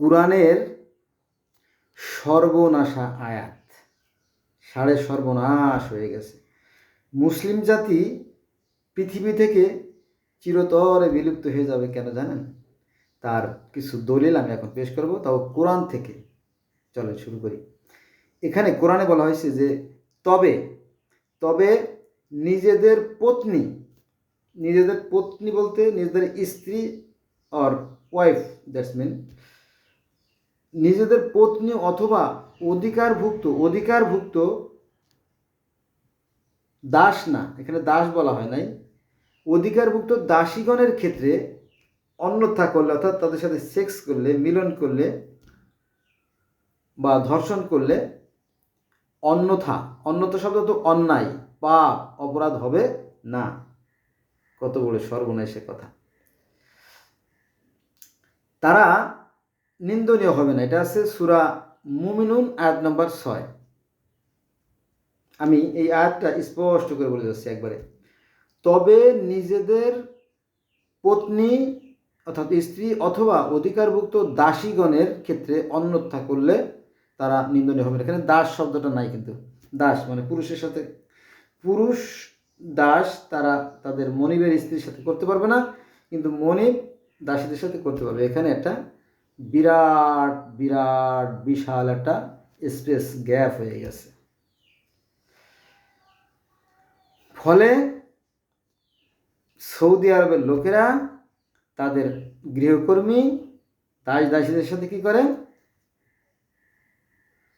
কোরআনের সর্বনাশা আয়াত। সাড়ে সর্বনাশ হয়ে গেছে। মুসলিম জাতি পৃথিবী থেকে চিরতরে বিলুপ্ত হয়ে যাবে কেন জানেন? তার কিছু দলিল আমি এখন পেশ করব, তাও কোরআন থেকে। চলো শুরু করি। এখানে কোরআনে বলা হয়েছে যে, তবে তবে নিজেদের পত্নী নিজেদের পত্নী বলতে নিজেদের স্ত্রী অর ওয়াইফ দ্যাটস মিন নিজেদের পত্নী অথবা অধিকারভুক্ত অধিকারভুক্ত দাস না, এখানে দাস বলা হয় নাই, অধিকারভুক্ত দাসীগণের ক্ষেত্রে অন্যথা করলে, অর্থাৎ তাদের সাথে সেক্স করলে, মিলন করলে বা ধর্ষণ করলে অন্যথা অন্যথা শব্দ তো অন্যায়, পাপ, অপরাধ হবে না। কত বড় সর্বনাশের কথা। তারা নিন্দনীয় হবে না। এটা আছে সুরা মুমিনুন, আয়াত নম্বর ছয়। আমি এই আয়াতটা স্পষ্ট করে বলে যাচ্ছি একবারে। তবে নিজেদের পত্নী অর্থাৎ স্ত্রী অথবা অধিকারভুক্ত দাসীগণের ক্ষেত্রে অন্যথা করলে তারা নিন্দনীয় হবে না। এখানে দাস শব্দটা নাই কিন্তু। দাস মানে পুরুষের সাথে। পুরুষ দাস তারা তাদের মনিবের স্ত্রীর সাথে করতে পারবে না, কিন্তু মনিব দাসীদের সাথে করতে পারবে। এখানে একটা বিরাট বিরাট, বিশাল একটা স্পেস গ্যাপ হয়ে গেছে। ফলে সৌদি আরবের লোকেরা, তাদের গৃহকর্মী, দাস দাসীদের সাথে কি করে?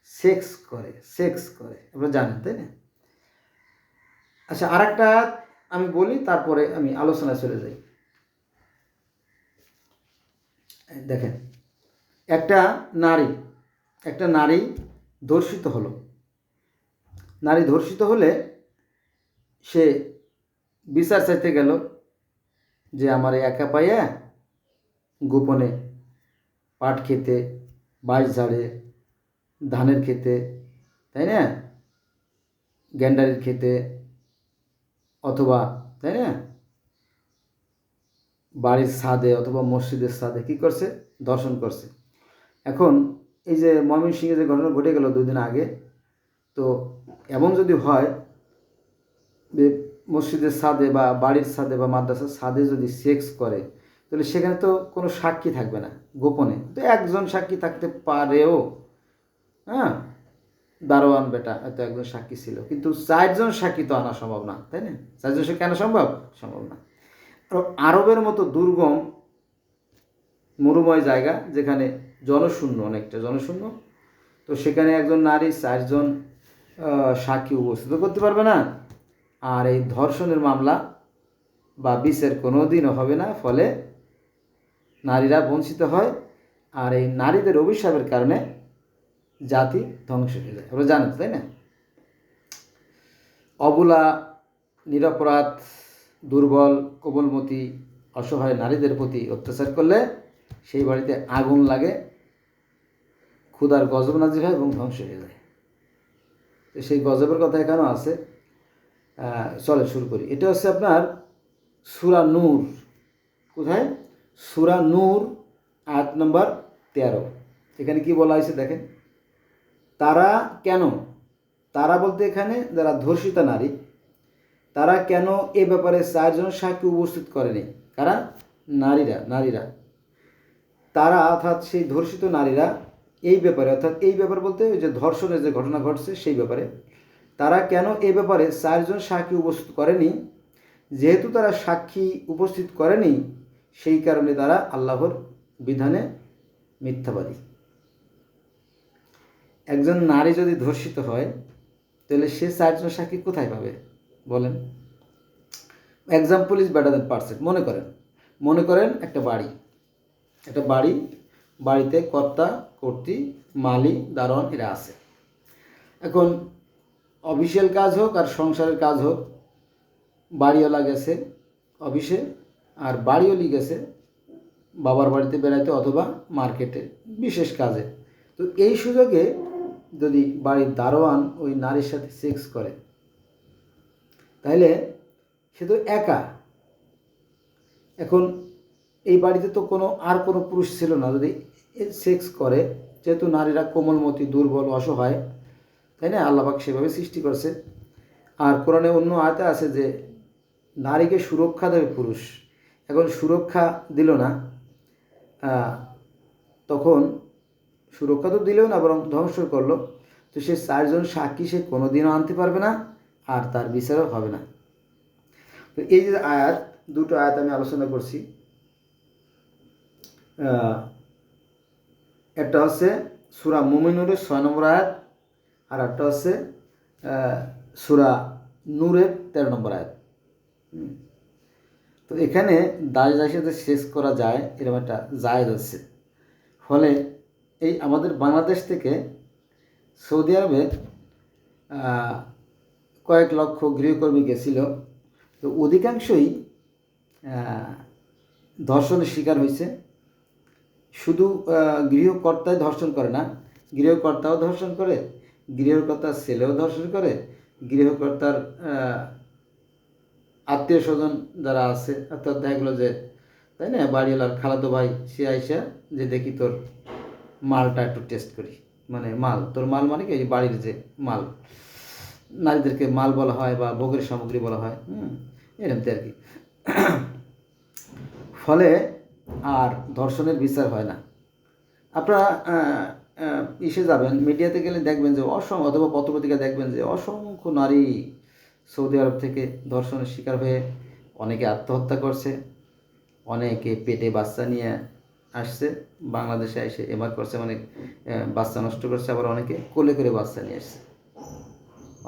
সেক্স করে সেক্স করে। আপনারা জানেন, তাই না? আচ্ছা আর একটা আমি বলি, তারপরে আমি আলোচনায় চলে যাই। দেখেন একটা নারী একটা নারী ধর্ষিত হলো। নারী ধর্ষিত হলে সে বিচার চাইতে গেল যে আমার একা পাইয়া গোপনে পাট খেতে, বাঁশ ঝাড়ে, ধানের খেতে, তাই না? গ্যান্ডারির খেতে অথবা, তাই না? বাড়ির ছাদে অথবা মসজিদের ছাদে কি করছে? দর্শন করছে। এখন এই যে ময়মনসিংহে যে ঘটনা ঘটে গেল দুদিন আগে, তো এমন যদি হয় যে মসজিদের ছাদে বা বাড়ির ছাদে বা মাদ্রাসার ছাদে যদি সেক্স করে, তাহলে সেখানে তো কোনো সাক্ষী থাকবে না, গোপনে। তো একজন সাক্ষী থাকতে পারেও হ্যাঁ দারোয়ান বেটা হয়তো একজন সাক্ষী ছিল। কিন্তু চারজন সাক্ষী তো আনা সম্ভব না, তাই না? চারজন সাক্ষী আনা সম্ভব? সম্ভব না। আরবের মতো দুর্গম, মরুময় জায়গা যেখানে জনশূন্য অনেকটা, জনশূন্য। তো সেখানে একজন নারী, চারজন সাক্ষী উপস্থিত করতে পারবে না। আর এই ধর্ষণের মামলা বা বিচার কোনো দিনও হবে না, ফলে নারীরা বঞ্চিত হয় আর এই নারীদের অভিশাপের কারণে জাতি ধ্বংস হয়ে যায়। আপনারা জানেন তাই না? অবলা, নিরপরাধ, দুর্বল, কোমলমতি, অসহায় নারীদের প্রতি অত্যাচার করলে সেই বাড়িতে আগুন লাগে। ক্ষুধার গজব নাজির হয় এবং ধ্বংস হয়ে যায়। তো সেই গজবের কথা এখানেও আছে। চলে শুরু করি। এটা হচ্ছে আপনার সুরা নূর। কোথায়? সুরা নূর আট নম্বর তেরো। এখানে কি বলা হয়েছে দেখেন? তারা কেন? তারা বলতে এখানে যারা ধর্ষিতা নারী, তারা কেন এ ব্যাপারে চারজন সাক্ষী উপস্থিত করেনি? কারা? নারীরা নারীরা। তারা অর্থাৎ সেই ধর্ষিত নারীরা এই ব্যাপারে, অর্থাৎ এই ব্যাপার বলতে ওই যে ধর্ষণের যে ঘটনা ঘটছে সেই ব্যাপারে, তারা কেন এ ব্যাপারে চারজন সাক্ষী উপস্থিত করেনি? যেহেতু তারা সাক্ষী উপস্থিত করেনি, সেই কারণে তারা আল্লাহর বিধানে মিথ্যাবাদী। একজন নারী যদি ধর্ষিত হয়, তাহলে সে চারজন সাক্ষী কোথায় পাবে? বলেন। Example is better than percent মনে করেন। মনে করেন একটা বাড়ি। একটা বাড়ি বাড়িতে কর্তা কর্ত্রী মালি দারোয়ান এরা আছে। এখন অফিসিয়াল কাজ হোক আর সংসারের কাজ হোক, বাড়িওয়ালা গেছে অফিসে আর বাড়িওয়ালি গেছে বাবার বাড়িতে বেড়াইতে অথবা মার্কেটে, বিশেষ কাজে। তো এই সুযোগে যদি বাড়ির দারোয়ান ওই নারীর সাথে সেক্স করে, তাহলে সে তো একা। এখন এই বাড়িতে তো কোনো আর কোনো পুরুষ ছিল না। যদি সেক্স করে, যেহেতু নারীরা কোমলমতি, দুর্বল, অসহায়, তাই না? আল্লাহবাক সেভাবে সৃষ্টি করছে। আর কোরআনে অন্য আয়তে আছে যে, নারীকে সুরক্ষা দেবে পুরুষ। এখন সুরক্ষা দিল না তখন সুরক্ষা তো দিলেও না, বরং ধ্বংস করল। তো সে চারজন সাক্ষী সে কোনোদিনও আনতে পারবে না, আর তার বিচারও হবে না। তো এই যে আয়াত, দুটো আয়াত আমি আলোচনা করছি। একটা হচ্ছে সুরা মুমিনুরের ছয় নম্বর আয়াত, আর একটা হচ্ছে সুরা নূরের তেরো নম্বর আয়াত। তো এখানে দাস দাসীদের শেষ করা যায় এরকম একটা জায়জ আছে ফলে এই আমাদের বাংলাদেশ থেকে সৌদি আরবে কয়েক লক্ষ গৃহকর্মী গেছিল। তো অধিকাংশই ধর্ষণের শিকার হয়েছে। শুধু আহ, গৃহকর্তাই ধর্ষণ করে না গৃহকর্তাও ধর্ষণ করে গৃহকর্তার ছেলেও ধর্ষণ করে গৃহকর্তার আত্মীয় স্বজন যারা আছে অর্থাৎ দেখা গেলো যে তাই না বাড়িওয়ালার খালাতো ভাই সে আইসা যে দেখি তোর মালটা একটু টেস্ট করি। মানে মাল তোর মাল মানে কি? বাড়ির যে মাল নারীদেরকে মাল বলা হয় বা ভোগের সামগ্রী বলা হয় হুম এরকম আর কি। ফলে আর ধর্ষণের বিচার হয় না। আপনারা ইসে যাবেন, মিডিয়াতে গেলে দেখবেন যে অসংখ্য, অথবা পত্রপত্রিকা দেখবেন যে অসংখ্য নারী সৌদি আরব থেকে ধর্ষণের শিকার হয়ে অনেকে আত্মহত্যা করছে, অনেকে পেটে বাচ্চা নিয়ে আসছে, বাংলাদেশে এসে এবার করছে অনেক বাচ্চা নষ্ট করছে, আবার অনেকে কোলে করে বাচ্চা নিয়ে আসছে।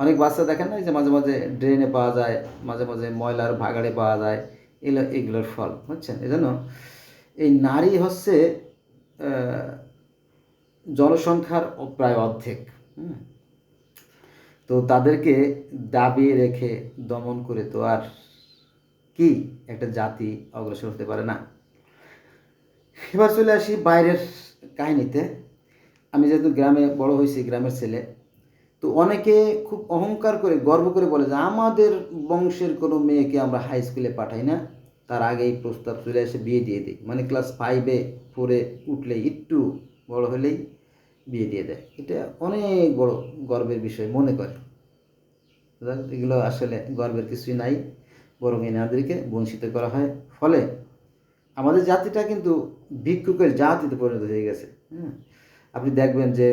অনেক বাচ্চা দেখেন না যে মাঝে মাঝে ড্রেনে পাওয়া যায়, মাঝে মাঝে ময়লার ভাগাড়ে পাওয়া যায় এগুলো এগুলোর ফল, বুঝছেন? এজন্য এই নারী হচ্ছে জনসংখ্যার প্রায় অর্ধেক। তো তাদেরকে দাবিয়ে রেখে দমন করে তো আর কি একটা জাতি অগ্রসর হতে পারে না। এবার চলে আসি বাইরের কাহিনীতে। আমি যেহেতু গ্রামে বড় হয়েছি, গ্রামের ছেলে, তো অনেকে খুব অহংকার করে, গর্ব করে বলে যে আমাদের বংশের কোনো মেয়েকে আমরা হাই স্কুলে পাঠাই না। তার আগেই প্রস্তাব চলে এসে বিয়ে দিয়ে দেয়। মানে ক্লাস ফাইভে ফোরে উঠলেই একটু বড় হলেই বিয়ে দিয়ে দেয়। এটা অনেক বড় গর্বের বিষয়, মনে করে। এগুলো আসলে গর্বের কিছুই নাই। বরং এনাদেরকে বঞ্চিত করা হয়। ফলে আমাদের জাতিটা কিন্তু ভিক্ষুকের জাতিতে পরিণত হয়ে গেছে হ্যাঁ আপনি দেখবেন যে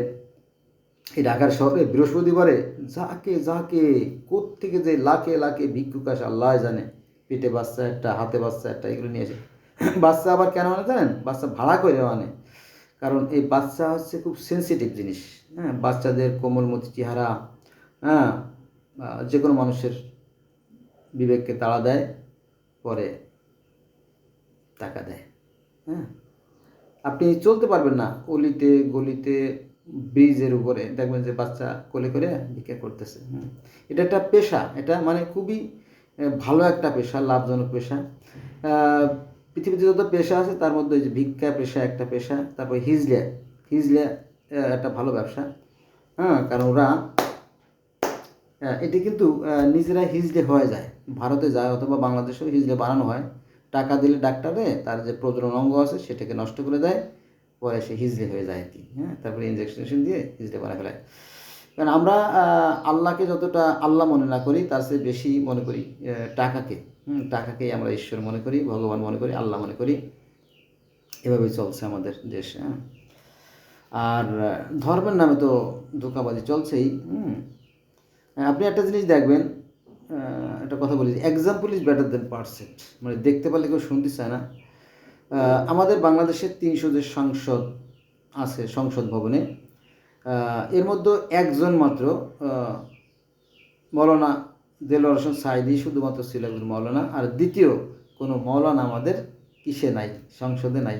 এই ঢাকার শহরে বৃহস্পতিবারে যাকে যাকে, কোত্থেকে যে লাখে লাখে ভিক্ষুক আসে আল্লাহ জানে। পেটে বাচ্চা একটা, হাতে বাচ্চা একটা, এগুলো নিয়ে আসে। বাচ্চা আবার কেন আনে জানেন? বাচ্চা ভাড়া করে আনে। কারণ এই বাচ্চা হচ্ছে খুব সেন্সিটিভ জিনিস হ্যাঁ? বাচ্চাদের কোমলমতি চেহারা হ্যাঁ? যে কোনো মানুষের বিবেককে তাড়া দেয়, পরে টাকা দেয় হ্যাঁ? আপনি চলতে পারবেন না। অলিতে, গলিতে, ব্রিজের উপরে। দেখবেন যে বাচ্চা কোলে করে ভিক্ষা করতেছে হুম। এটা একটা পেশা, এটা মানে খুবই ভালো একটা পেশা, লাভজনক পেশা। পৃথিবীতে যত পেশা আছে, তার মধ্যে ওই যে ভিক্ষা পেশা একটা পেশা, তারপর হিজলে। হিজলে একটা ভালো ব্যবসা। হ্যাঁ কারণ ওরা এটি কিন্তু নিজেরা হিজলে হয়ে যায়। ভারতে যায় অথবা বাংলাদেশেও হিজলে বানানো হয়। টাকা দিলে ডাক্তারে তার যে প্রজনন অঙ্গ আছে, সেটাকে নষ্ট করে দেয়, পরে সে হিজলে হয়ে যায় আর কি হ্যাঁ? তারপরে ইঞ্জেকশন দিয়ে হিজলে বানা ফেলায়। কারণ আমরা আল্লাহকে যতটা আল্লাহ মনে না করি, তার চেয়ে বেশি মনে করি টাকাকে। হুম, টাকাকেই আমরা ঈশ্বর মনে করি, ভগবান মনে করি, আল্লাহ মনে করি। এভাবেই চলছে আমাদের দেশ হ্যাঁ। আর ধর্মের নামে তো ধোকাবাজি চলছেই, হুম। আপনি একটা জিনিস দেখবেন একটা কথা বলি example is better than percent মানে দেখতে পারলে কেউ শুনতে চায় না আমাদের বাংলাদেশের তিনশো যে সংসদ আছে, সংসদ ভবনে এর মধ্যে একজন মাত্র মৌলানা দেলোয়ার হোসেন সাইদি শুধুমাত্র ছিল মৌলানা। আর দ্বিতীয় কোনো মৌলানা আমাদের কিসে নাই, সংসদে নাই।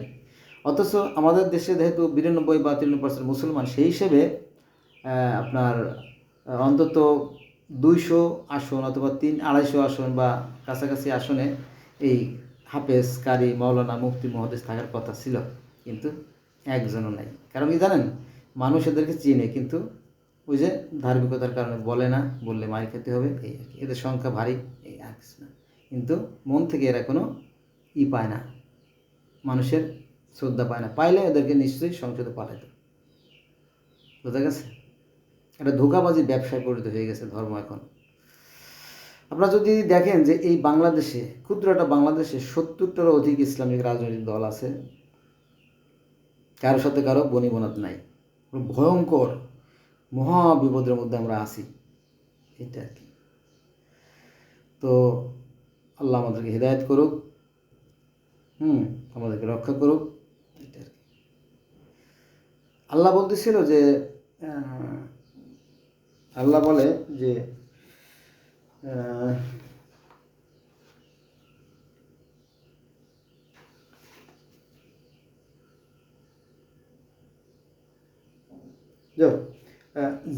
অথচ আমাদের দেশে যেহেতু বিরানব্বই বা তিরানব্বই পার্সেন্ট মুসলমান, সেই হিসেবে আপনার অন্তত দুইশো আসন অথবা তিন, আড়াইশো আসন বা কাছাকাছি আসনে এই হাফেজ, কারি, মৌলানা, মুফতি মহাদেশ থাকার কথা ছিল। কিন্তু একজনও নাই। কারণ কি জানেন? মানুষ এদেরকে চিনে, কিন্তু ওই যে ধার্মিকতার কারণে বলে না, বললে মার খেতে হবে, এই আর কি। এদের সংখ্যা ভারী, এই আর কিছু না। কিন্তু মন থেকে এরা কোনো ই পায় না, মানুষের শ্রদ্ধা পায় না। পাইলে এদেরকে নিশ্চয়ই সংসদে পাঠাইত। বোঝা গেছে? এটা ধোকাবাজি ব্যবসায় পরিণত হয়ে গেছে ধর্ম এখন। আপনারা যদি দেখেন যে এই বাংলাদেশে, ক্ষুদ্র একটা বাংলাদেশে সত্তরটারও অধিক ইসলামিক রাজনৈতিক দল আছে কারোর সাথে কারও বনিবনাত নাই। ভয়ঙ্কর মহা বিপদের মধ্যে আমরা আছি। এটা আর কি। তো আল্লাহ আমাদেরকে হৃদায়ত করুক, হুম, আমাদেরকে রক্ষা করুক, এটা আর কি। আল্লাহ বলতেছিল যে আল্লাহ বলে যে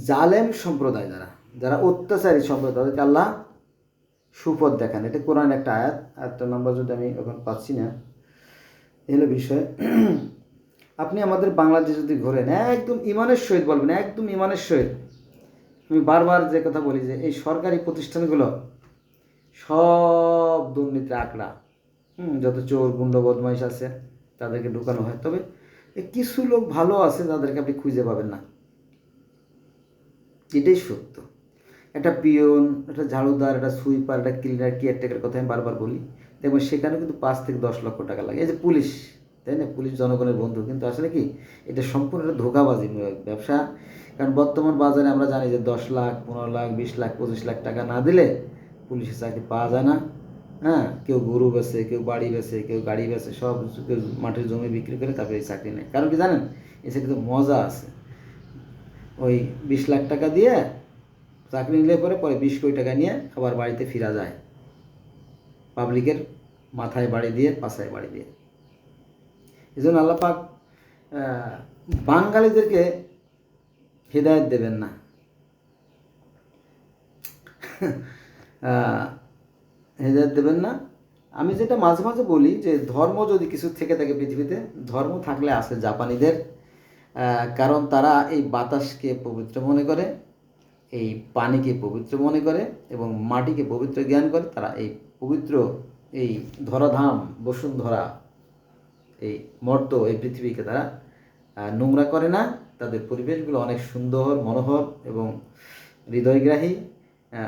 জালেম সম্প্রদায় যারা যারা অত্যাচারী সম্প্রদায়, তাদেরকে আল্লাহ সুপথ দেখান। এটা কোরআন একটা আয়াত, আয়াতটার নাম্বার যদি আমি এখন পাচ্ছি না এই হলো বিষয়। আপনি আমাদের বাংলাদেশ যদি ঘোরেন, একদম ইমানের সহিত বলবেন, একদম ইমানের সহিত। আমি বারবার যে কথা বলি যে এই সরকারি প্রতিষ্ঠানগুলো সব দুর্নীতি আঁকড়া। হুম, যত চোর, গুন্ড, বদমাইশ আছে, তাদেরকে ঢুকানো হয়। তবে কিছু লোক ভালো আছে তাদেরকে আপনি খুঁজে পাবেন না। এটাই সত্য। একটা পিয়ন, একটা ঝাড়ুদার, একটা সুইপার, একটা ক্লিনার, কেয়ারটেকার কথা আমি বারবার বলি, দেখবেন সেখানে কিন্তু পাঁচ থেকে দশ লক্ষ টাকা লাগে। এই যে পুলিশ, তাই না? পুলিশ জনগণের বন্ধু। কিন্তু আসলে কি, এটা সম্পূর্ণ একটা ধোকাবাজি ব্যবসা। কারণ বর্তমান বাজারে আমরা জানি যে দশ লাখ, পনেরো লাখ, বিশ লাখ, পঁচিশ লাখ টাকা না দিলে পুলিশের চাকরি পাওয়া যায় না। হ্যাঁ? কেউ গরু বেচে, কেউ বাড়ি বেচে, কেউ গাড়ি বেচে, সব কেউ মাটির জমি বিক্রি করে তারপরে এই চাকরি নেয়। কারণ কি জানেন? এই কিন্তু মজা আছে। ওই বিশ লাখ টাকা দিয়ে চাকরি নিলে পরে পরে বিশ কোটি টাকা নিয়ে আবার বাড়িতে ফিরা যায়। পাবলিকের মাথায় বাড়ি দিয়ে, পাশায় বাড়ি দিয়ে। এই জন্য আল্লাপাক বাঙালিদেরকে হৃদায়ত দেবেন না। হেদায়ত দেবেন না। আমি যেটা মাঝে মাঝে বলি যে ধর্ম যদি কিছু থেকে থাকে পৃথিবীতে, ধর্ম থাকলে আছে জাপানিদের। কারণ তারা এই বাতাসকে পবিত্র মনে করে, এই পানিকে পবিত্র মনে করে এবং মাটিকে পবিত্র জ্ঞান করে, তারা এই পবিত্র এই ধরাধাম বসুন্ধরা, এই মর্ত, এই পৃথিবীকে তারা নোংরা করে না। তাদের পরিবেশগুলো অনেক সুন্দর, মনোহর এবং হৃদয়গ্রাহী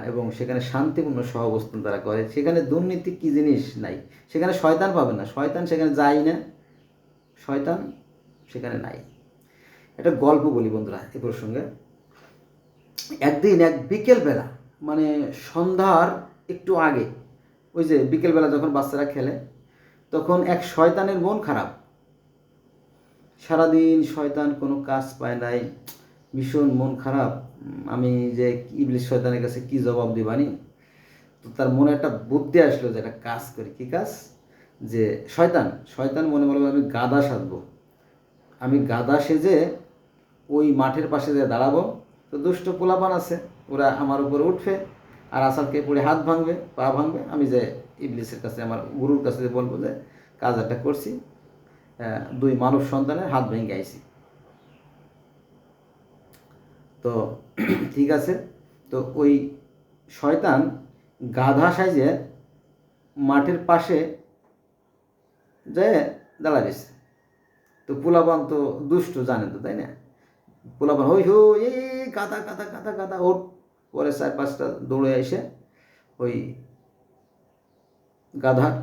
এবং সেখানে শান্তিপূর্ণ সহাবস্থান তারা করে। সেখানে দুর্নীতি কী জিনিস নাই। সেখানে শয়তান পাবে না। শয়তান সেখানে যায় না। শয়তান সেখানে নাই। একটা গল্প বলি বন্ধুরা এ প্রসঙ্গে। একদিন এক বিকেলবেলা মানে সন্ধ্যার একটু আগে, ওই যে বিকেলবেলা যখন বাচ্চারা খেলে, তখন এক শয়তানের মন খারাপ। সারাদিন শয়তান কোনো কাজ পায় নাই, ভীষণ মন খারাপ। আমি যে ইবলিশ শয়তানের কাছে কি জবাব দিবানি তো তার মনে একটা বুদ্ধি আসলো যে একটা কাজ করি। কি কাজ? যে শয়তান শয়তান মনে বলবে আমি গাদা সাজবো আমি গাদা সেজে ওই মাঠের পাশে যে দাঁড়াবো, তো দুষ্ট পোলাপান আছে, ওরা আমার উপরে উঠবে আর আসাদকে পড়ে হাত ভাঙবে, পা ভাঙবে, আমি যে ইবলিসের কাছে, আমার গুরুর কাছে বলব যে কাজ একটা করছি দুই মানব সন্তানের হাত ভেঙে আইছি। তো ঠিক আছে, তো ওই শয়তান গাধা সাইজে মাঠের পাশে যে দাঁড়াইছে তো পোলাপান তো দুষ্ট জানে তো, তাই না? পোলাপান হই হো এই কাদা কাদা কাদা কাদা ওর পরে চার পাঁচটা দৌড়ে এসে ওই গাধার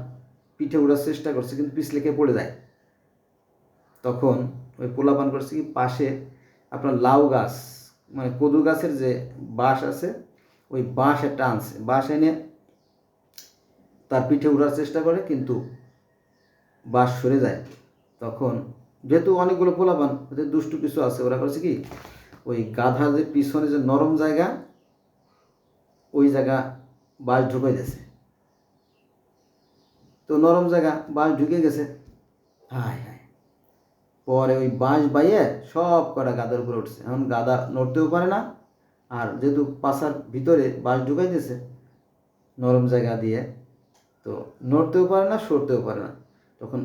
পিঠে উড়ার চেষ্টা করছে, কিন্তু পিছলে কে পড়ে যায়। তখন ওই পোলাপান করছে কি, পাশে আপনার লাউ গাছ মানে কদু গাছের যে বাঁশ আছে, ওই বাঁশ একটা আনছে। বাঁশ এনে তার পিঠে উড়ার চেষ্টা করে, কিন্তু বাঁশ সরে যায়। তখন যেহেতু অনেকগুলো পোলাপান ওদের দুষ্টু কিছু আছে। ওরা করছে কি? ওই গাধার যে পিছনে যে নরম জায়গা, ওই জায়গা বাঁশ ঢুকে গেছে তো নরম জায়গা বাঁশ ঢুকে গেছে। হায় হায়। পরে ওই বাঁশ বাইয়ে সব কটা গাদার উপরে উঠছে। এখন গাদা নড়তেও পারে না, আর যেহেতু পাশার ভিতরে বাঁশ ঢুকাই দিয়েছে, নরম জায়গা দিয়ে, তো নড়তেও পারে না, সরতেও পারে না। তখন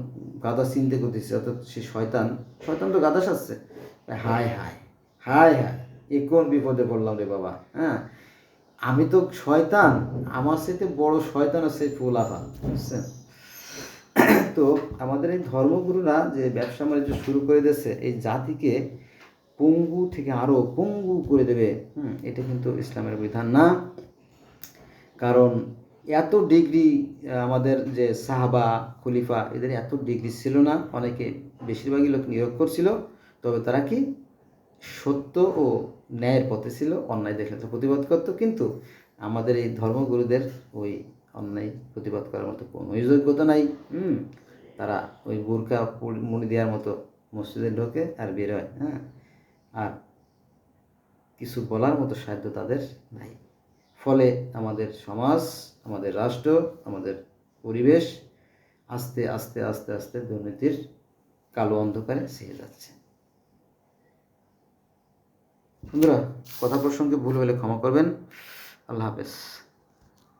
গাদা চিনতে করতেছে, অর্থাৎ সে শয়তান শয়তান তো গাদা সাজছে। হায় হায় হায় হায়, এ কোন বিপদে পড়লাম রে বাবা হ্যাঁ? আমি তো শয়তান, আমার সাথে বড় শয়তান আছে ফুলাফা বুঝছেন? তো আমাদের এই ধর্মগুরুরা যে ব্যবসা বাণিজ্য শুরু করে দিয়েছে, এই জাতিকে পঙ্গু থেকে আরও পঙ্গু করে দেবে, হুম, এটা কিন্তু ইসলামের বিধান না। কারণ এত ডিগ্রি আমাদের যে সাহাবা, খলিফা, এদের এত ডিগ্রি ছিল না। অনেকে বেশিরভাগই লোক নিয়োগ ছিল তবে তারা কি সত্য ও ন্যায়ের পথে ছিল? অন্যায় দেখলে তো প্রতিবাদ করতো। কিন্তু আমাদের এই ধর্মগুরুদের ওই অন্যায় প্রতিবাদ করার মতো কোনো যোগ্যতা নাই। হুম, তারা ওই বোরকা মুড়ি দেওয়ার মতো মসজিদে ঢোকে আর বের হয়। আর কিছু বলার মতো সাধ্য তাদের নাই। ফলে আমাদের সমাজ, আমাদের রাষ্ট্র, আমাদের পরিবেশ আস্তে আস্তে আস্তে আস্তে দুর্নীতির কালো অন্ধকারে ছেয়ে যাচ্ছে। বন্ধুরা, কথা প্রসঙ্গে ভুল হলে ক্ষমা করবেন। আল্লাহ হাফেজ।